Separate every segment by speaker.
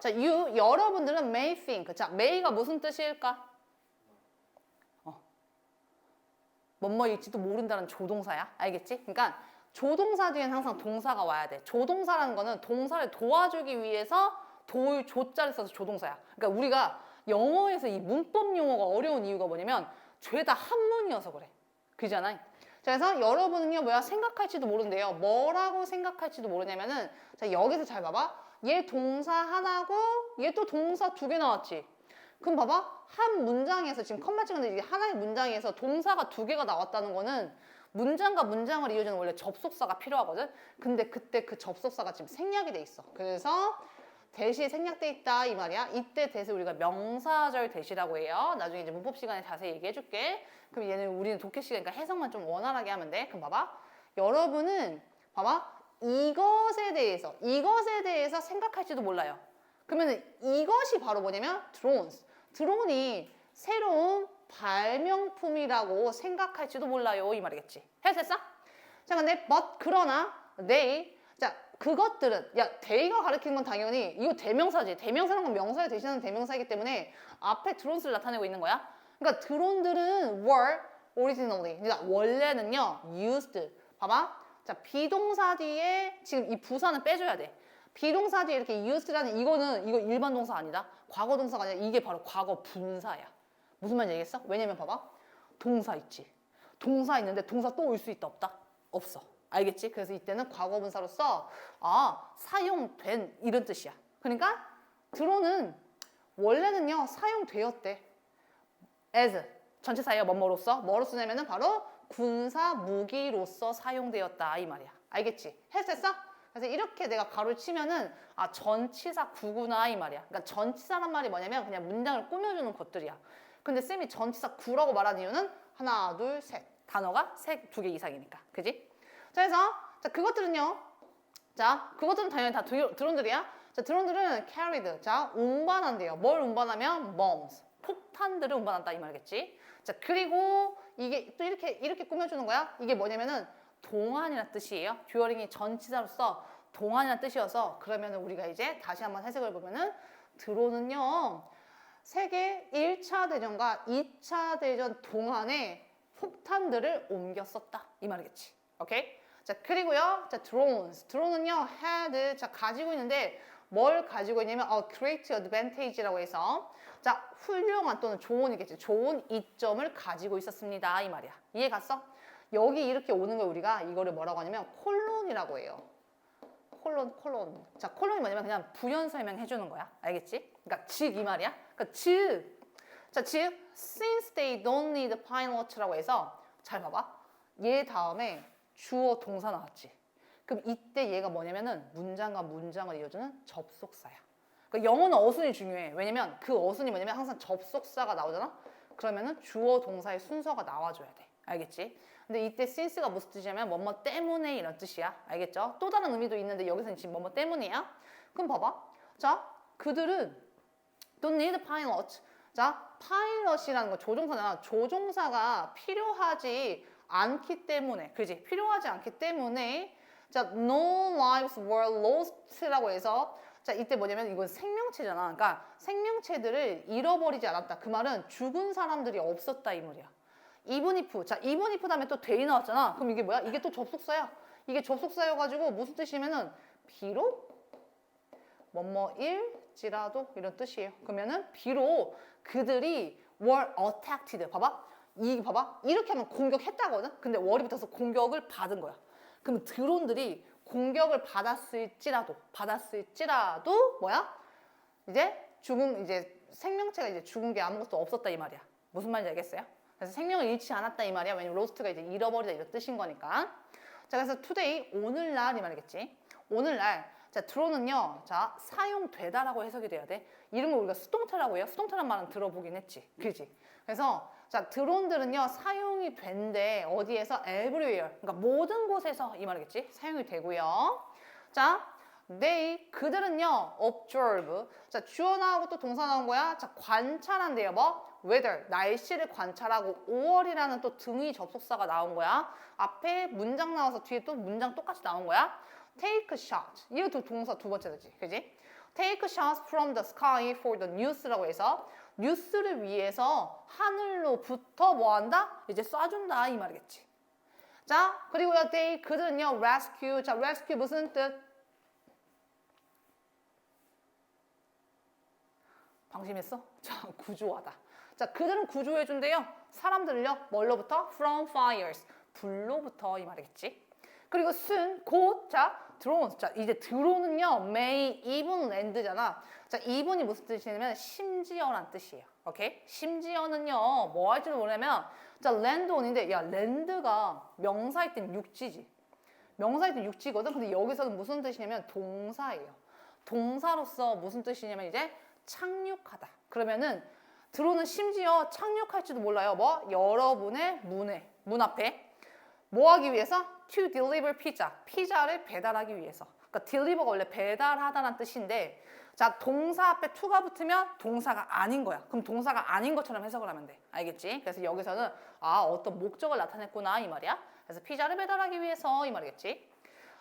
Speaker 1: 자, you 여러분들은 may think. 자, may가 무슨 뜻일까? 어. 뭐뭐일지도 모른다는 조동사야. 알겠지? 그러니까 조동사 뒤엔 항상 동사가 와야 돼. 조동사라는 거는 동사를 도와주기 위해서 도울 조자를 써서 조동사야. 그러니까 우리가 영어에서 이 문법 용어가 어려운 이유가 뭐냐면 죄다 한문이어서 그래. 그잖아. 자, 그래서 여러분은요, 뭐야, 생각할지도 모른대요. 뭐라고 생각할지도 모르냐면은, 자, 여기서 잘 봐봐. 얘 동사 하나고, 얘 또 동사 두 개 나왔지. 그럼 봐봐. 한 문장에서, 지금 컴마 찍었는데, 하나의 문장에서 동사가 두 개가 나왔다는 거는, 문장과 문장을 이어주는 원래 접속사가 필요하거든? 근데 그때 그 접속사가 지금 생략이 돼 있어. 그래서, 대시 생략돼 있다 이 말이야. 이때 대시 우리가 명사절 대시라고 해요. 나중에 이제 문법 시간에 자세히 얘기해 줄게. 그럼 얘는 우리는 독해 시간이니까 해석만 좀 원활하게 하면 돼. 그럼 봐봐. 여러분은 봐봐. 이것에 대해서 이것에 대해서 생각할지도 몰라요. 그러면 이것이 바로 뭐냐면 drones. 드론이 새로운 발명품이라고 생각할지도 몰라요. 이 말이겠지. 해석했어? 자, 근데 but 그러나 they 자 그것들은 야 they가 가리키는 건 당연히 이거 대명사지. 대명사라는 건 명사를 대신하는 대명사이기 때문에 앞에 드론스를 나타내고 있는 거야. 그러니까 드론들은 were originally 그러니까 원래는요 used 봐봐. 자 비동사 뒤에 지금 이 부사는 빼줘야 돼. 비동사 뒤에 이렇게 used라는 이거는 이거 일반 동사 아니다. 과거 동사가 아니라 이게 바로 과거 분사야. 무슨 말인지 알겠어? 왜냐면 봐봐. 동사 있지. 동사 있는데 동사 또 올 수 있다 없다? 없어. 알겠지? 그래서 이때는 과거 분사로서 아 사용된 이런 뜻이야. 그러니까 드론은 원래는요 사용되었대. as 전체사예요. 뭐뭐로서 뭐로 쓰냐면은 바로 군사 무기로서 사용되었다 이 말이야. 알겠지? 했었어? 그래서 이렇게 내가 가로를 치면은 아 전치사 구구나 이 말이야. 그러니까 전치사란 말이 뭐냐면 그냥 문장을 꾸며주는 것들이야. 근데 쌤이 전치사 구라고 말한 이유는 하나, 둘, 셋 단어가 세 두 개 이상이니까, 그지? 자, 그래서 자 그것들은요. 자, 그것들은 당연히 다 드- 드론들이야. 자, 드론들은 carried. 자, 운반한대요. 뭘 운반하면 bombs. 폭탄들을 운반한다 이 말이겠지. 자, 그리고 이게 또 이렇게 이렇게 꾸며주는 거야. 이게 뭐냐면은 동안이라는 뜻이에요. 듀어링이 전치사로서 동안이라는 뜻이어서 그러면은 우리가 이제 다시 한번 해석을 보면은 드론은요. 세계 1차 대전과 2차 대전 동안에 폭탄들을 옮겼었다. 이 말이겠지. 오케이? 자, 그리고요. 자, drones. 드론은요, had. 자, 가지고 있는데 뭘 가지고 있냐면 어, great advantage라고 해서 자, 훌륭한 또는 좋은이겠지. 좋은 이점을 가지고 있었습니다. 이 말이야. 이해 갔어? 여기 이렇게 오는 걸 우리가 이거를 뭐라고 하냐면 콜론이라고 해요. 콜론, 콜론. 자, 콜론이 뭐냐면 그냥 부연 설명해 주는 거야. 알겠지? 그러니까 즉 이 말이야. 그러니까 즉. 자, 즉 since they don't need pilot라고 해서 잘 봐봐. 얘 다음에 주어 동사 나왔지. 그럼 이때 얘가 뭐냐면은 문장과 문장을 이어주는 접속사야. 그러니까 영어는 어순이 중요해. 왜냐면 그 어순이 뭐냐면 항상 접속사가 나오잖아. 그러면은 주어 동사의 순서가 나와줘야 돼. 알겠지? 근데 이때 since가 무슨 뜻이냐면 뭐뭐 때문에 이런 뜻이야. 알겠죠? 또 다른 의미도 있는데 여기서는 지금 뭐뭐 때문이야. 그럼 봐봐. 자, 그들은 don't need pilot. 자, 파일럿이라는 거 조종사잖아. 조종사가 필요하지 않기 때문에, 그지? 필요하지 않기 때문에, 자, no lives were lost라고 해서, 자, 이때 뭐냐면 이건 생명체잖아. 그러니까 생명체들을 잃어버리지 않았다. 그 말은 죽은 사람들이 없었다 이 말이야. even if. 자, even if 다음에 또 they 나왔잖아. 그럼 이게 뭐야? 이게 또 접속사야. 이게 접속사여 가지고 무슨 뜻이면은 비록 뭐뭐일지라도 이런 뜻이에요. 그러면은 비록 그들이 were attacked. 봐봐. 이 봐봐. 이렇게 하면 공격했다거든. 근데 월이 붙어서 공격을 받은 거야. 그럼 드론들이 공격을 받았을지라도 받았을지라도 뭐야? 이제 죽은 이제 생명체가 이제 죽은 게 아무것도 없었다 이 말이야. 무슨 말인지 알겠어요? 그래서 생명을 잃지 않았다 이 말이야. 왜냐면 로스트가 이제 잃어버리다 이런 뜻인 거니까. 자, 그래서 today 오늘날 이 말이겠지. 오늘날 자, 드론은요. 자, 사용되다라고 해석이 돼야 돼. 걸 우리가 수동태라고 해요. 수동태란 말은 들어보긴 했지. 그지? 그래서 자, 드론들은요. 사용이 된대. 어디에서? everywhere. 그러니까 모든 곳에서 이 말이겠지. 사용이 되고요. 자, they 그들은요. observe. 자, 주어 나오고 또 동사 나온 거야. 자, 관찰한대요. 뭐? weather. 날씨를 관찰하고 5월이라는 또 등위 접속사가 나온 거야. 앞에 문장 나와서 뒤에 또 문장 똑같이 나온 거야. take shot. 이거 또 동사 두 번째지. 그지? take shots from the sky for the news라고 해서 뉴스를 위해서 하늘로부터 뭐 한다? 이제 쏴준다 이 말이겠지. 자, 그리고요, they 그들은요, rescue. 자, rescue 무슨 뜻? 방심했어? 자, 구조하다. 자, 그들은 구조해준대요. 사람들을요, 뭘로부터? From fires. 불로부터 이 말이겠지. 그리고 soon, 곧, 자, drones. 자, 이제 drone은요, may even land잖아. 자, even이 무슨 뜻이냐면, 심지어란 뜻이에요. 오케이? 심지어는요, 뭐 할지도 모르냐면, 자, land on인데, 야, land가 명사일 땐 육지지. 명사일 땐 육지거든. 근데 여기서는 무슨 뜻이냐면, 동사예요. 동사로서 무슨 뜻이냐면, 이제 착륙하다. 그러면은, 드론은 심지어 착륙할지도 몰라요. 뭐? 여러분의 문에, 문 앞에. 뭐 하기 위해서? To deliver pizza. 피자를 배달하기 위해서. 그러니까 deliver가 원래 배달하다는 뜻인데, 자, 동사 앞에 to가 붙으면 동사가 아닌 거야. 그럼 동사가 아닌 것처럼 해석을 하면 돼. 알겠지? 그래서 여기서는 아, 어떤 목적을 나타냈구나 이 말이야. 그래서 피자를 배달하기 위해서 이 말이겠지.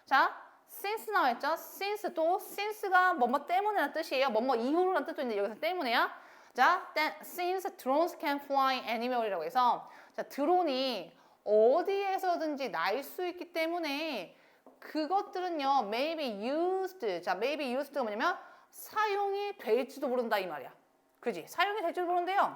Speaker 1: 자, since 나와있죠? since 또 since가 뭐뭐 때문에라는 뜻이에요. 뭐뭐 이후로라는 뜻도 있는데 여기서 때문에야. 자, then, since drones can fly anywhere이라고 해서 자, 드론이 어디에서든지 날 수 있기 때문에 그것들은요, maybe used. 자, maybe used가 뭐냐면 사용이 될지도 모른다 이 말이야. 그지? 사용이 될지도 모른대요.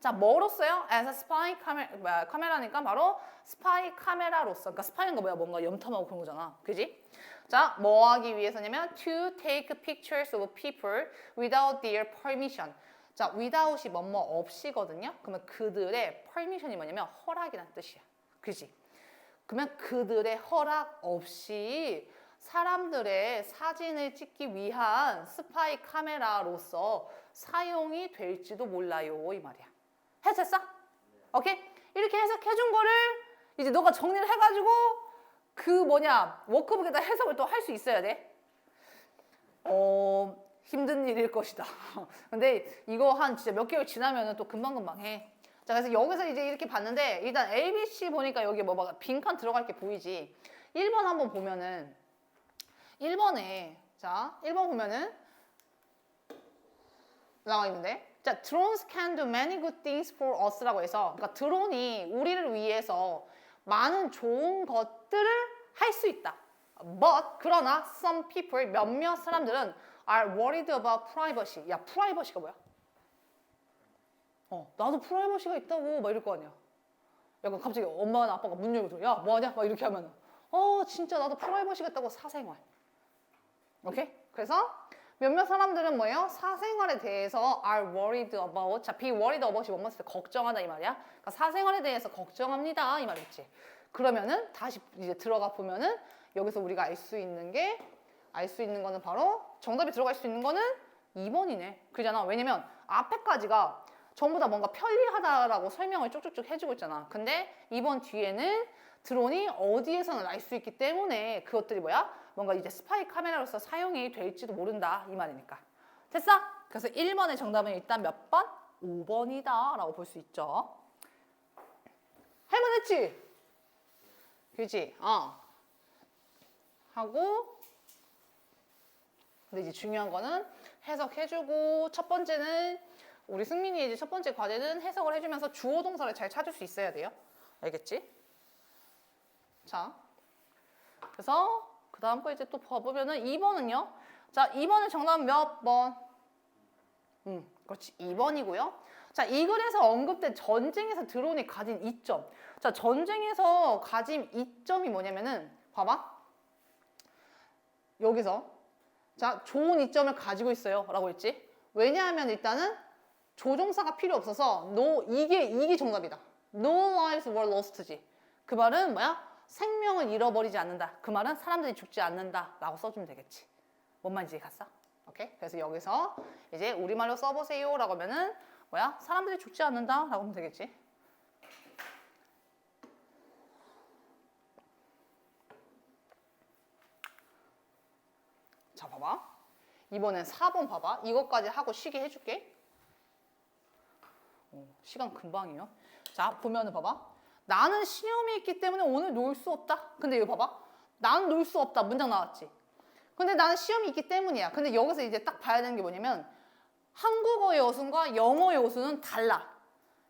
Speaker 1: 자, 뭐로써요? as a spy 카메, 뭐야, 카메라니까 바로 스파이 카메라로서. 그러니까 스파이는 거 뭐야? 뭔가 염탐하고 그런 거잖아. 그지? 자, 뭐 하기 위해서냐면 to take pictures of people without their permission. 자, without이 뭐뭐 없이거든요. 그러면 그들의 permission이 뭐냐면 허락이란 뜻이야. 그지? 그러면 그들의 허락 없이 사람들의 사진을 찍기 위한 스파이 카메라로서 사용이 될지도 몰라요 이 말이야. 해석했어? 오케이? 이렇게 해석해준 거를 이제 너가 정리를 해가지고 그 뭐냐 워크북에다 해석을 또 할 수 있어야 돼. 어 힘든 일일 것이다. 근데 이거 한 진짜 몇 개월 지나면은 또 금방금방 해. 자 그래서 여기서 이제 이렇게 봤는데 일단 A, B, C 보니까 여기 뭐 막 빈칸 들어갈 게 보이지. 1번 한번 보면은 1번에 자 1번 보면은 나와 있는데 자 drones can do many good things for us라고 해서 그러니까 드론이 우리를 위해서 많은 좋은 것들을 할 수 있다. But 그러나 some people 몇몇 사람들은 are worried about privacy. 야 프라이버시가 뭐야? 어 나도 프라이버시가 있다고 막 이럴 거 아니야. 약간 갑자기 엄마나 아빠가 문 열고 들어. 야 뭐 하냐? 막 이렇게 하면 어 진짜 나도 프라이버시가 있다고 사생활. 오케이? 그래서 몇몇 사람들은 뭐예요? 사생활에 대해서 are worried about. 자, be worried about이 원만 쓸때 걱정하다 이 말이야. 그러니까 사생활에 대해서 걱정합니다 이 말이겠지. 그러면은 다시 이제 들어가 보면은 여기서 우리가 알 수 있는 게 알 수 있는 거는 바로 정답이 들어갈 수 있는 거는 2번이네. 그잖아. 왜냐면 앞에까지가 전부 다 뭔가 편리하다라고 설명을 쭉쭉쭉 해주고 있잖아. 근데 2번 뒤에는 드론이 어디에서는 알수 있기 때문에 그것들이 뭐야? 뭔가 이제 스파이 카메라로서 사용이 될지도 모른다 이 말이니까. 됐어? 그래서 1번의 정답은 일단 몇 번? 5번이다 라고 볼 수 있죠. 할만했지? 그지? 어. 하고 근데 이제 중요한 거는 해석해주고 첫 번째는 우리 승민이 이제 첫 번째 과제는 해석을 해주면서 주어 동사를 잘 찾을 수 있어야 돼요. 알겠지? 자, 그래서 그 다음 거 이제 또 봐보면은 2번은요. 자, 2번의 정답은 몇 번? 음, 그렇지. 2번이고요. 자, 이 글에서 언급된 전쟁에서 드론이 가진 이점. 자, 전쟁에서 가진 이점이 뭐냐면은 봐봐. 여기서 자, 좋은 이점을 가지고 있어요. 라고 했지. 왜냐하면 일단은 조종사가 필요 없어서 no 이게 이게 정답이다. No lives were lost지. 그 말은 뭐야? 생명을 잃어버리지 않는다. 그 말은 사람들이 죽지 않는다 라고 써주면 되겠지. 뭔 말인지 갔어? 오케이. 그래서 여기서 이제 우리말로 써보세요 라고 하면은 뭐야? 사람들이 죽지 않는다 라고 하면 되겠지. 자, 봐봐. 이번엔 4번 봐봐. 이것까지 하고 쉬게 해줄게. 어, 시간 금방이요. 자, 보면은 봐봐. 나는 시험이 있기 때문에 오늘 놀 수 없다. 근데 이거 봐봐. 나는 놀 수 없다. 문장 나왔지. 근데 나는 시험이 있기 때문이야. 근데 여기서 이제 딱 봐야 되는 게 뭐냐면 한국어의 어순과 영어의 어순은 달라.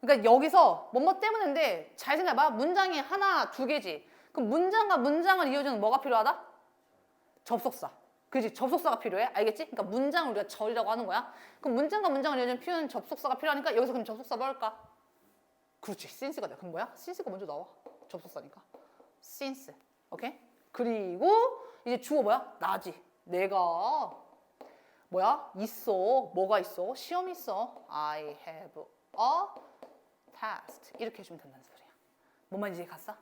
Speaker 1: 그러니까 여기서 뭐뭐 때문인데 잘 생각해봐. 문장이 하나, 두 개지. 그럼 문장과 문장을 이어주는 뭐가 필요하다? 접속사. 그지? 접속사가 필요해. 알겠지? 그러니까 문장을 우리가 절이라고 하는 거야. 그럼 문장과 문장을 이어주는 표현 접속사가 필요하니까 여기서 그럼 접속사 뭐 할까? 그렇지. since가 돼. 그럼 뭐야? since가 먼저 나와. 접속사니까. since. 오케이? 그리고 이제 주어 뭐야? 나지. 내가 뭐야? 있어. 뭐가 있어? 시험이 있어. I have a test. 이렇게 해주면 된다는 소리야. 뭔 말인지 갔어?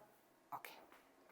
Speaker 1: 오케이.